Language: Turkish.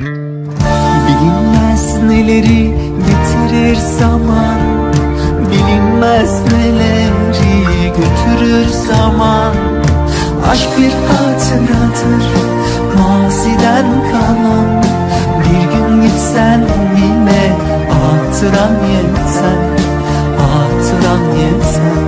Bilinmez neleri getirir zaman Bilinmez neleri götürür zaman. Aşk bir hatıradır maziden kalan. Bir gün gitsen bile hatıran yeter Hatıran yeter